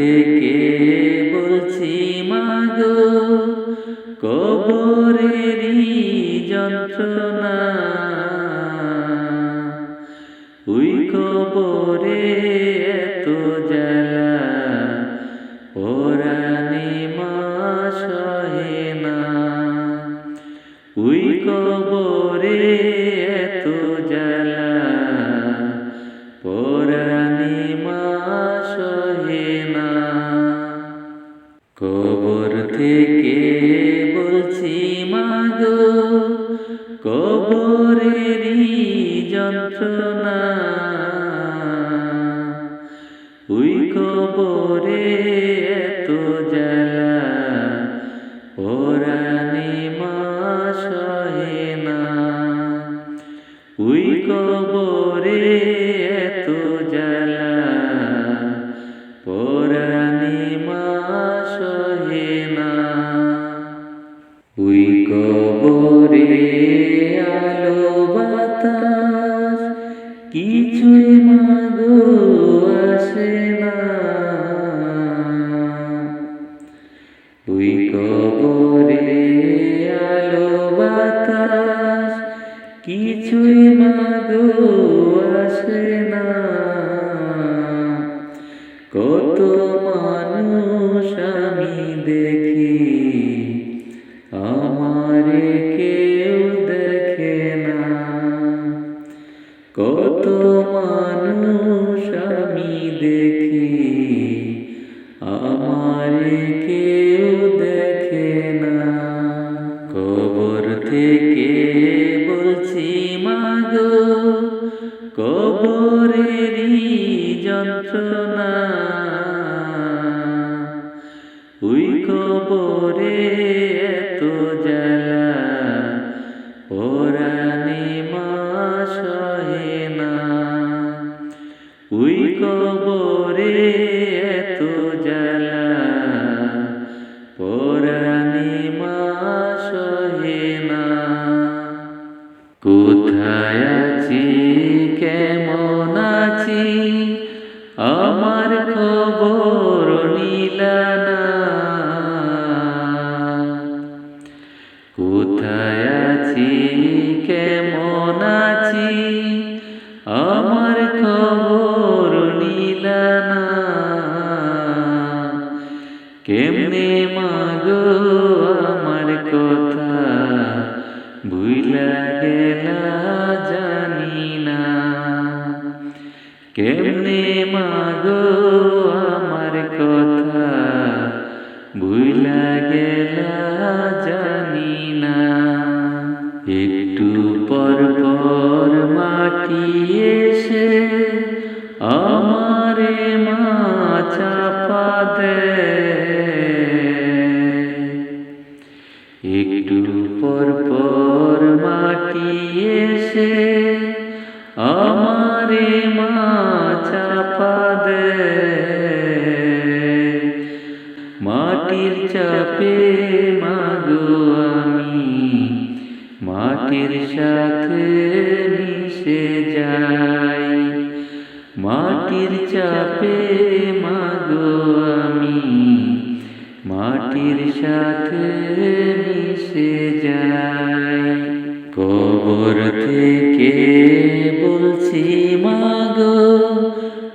থেকে বলছি মাগো কবরেরই যন্ত্রণা। ওই কবরে এত জ্বালা পরাণে মা না। ওই কবরে থেকে বলছি মাগো কবরেরই যন্ত্রণা ওই কবরে আলো বাতাস, কিছুই মাগো আসে না। কত মানুষ আমি দেখি, আমারে কেউ দেখে না। কত মানুষ আমি দেখি, আমারে কবরেরই যন্ত্রণা ওই কবরে এত জ্বালা। আছি কেমন আছি, আমার খবর নিলানা কেমনে মাগো আমার কথা, ভুইলা গেলা জানি না। কেমনে দেয় একটু পর পর মাটি এসে আমারে মা চাপা মাটির চাপে মাগো আমি, মাটির সাথে মিশে যাই। মাটির চাপে আমি মাটির সাথে মিশে যায়। কবর থেকে বলছি মাগো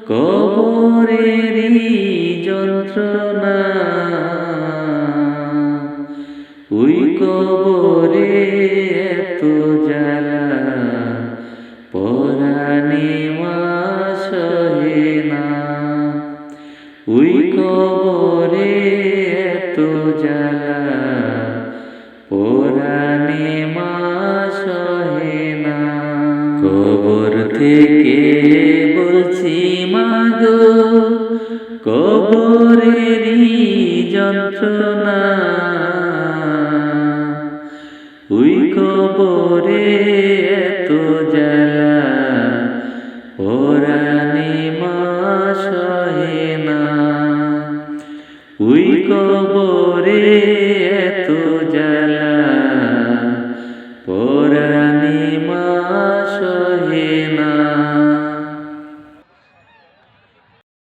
কবরেরই যন্ত্রণা ওই কবরে এত জ্বালা মা সহে না। কবর থেকে বলছি মাগো কবরেরই যন্ত্রণা। ওই কবরে এত জ্বালা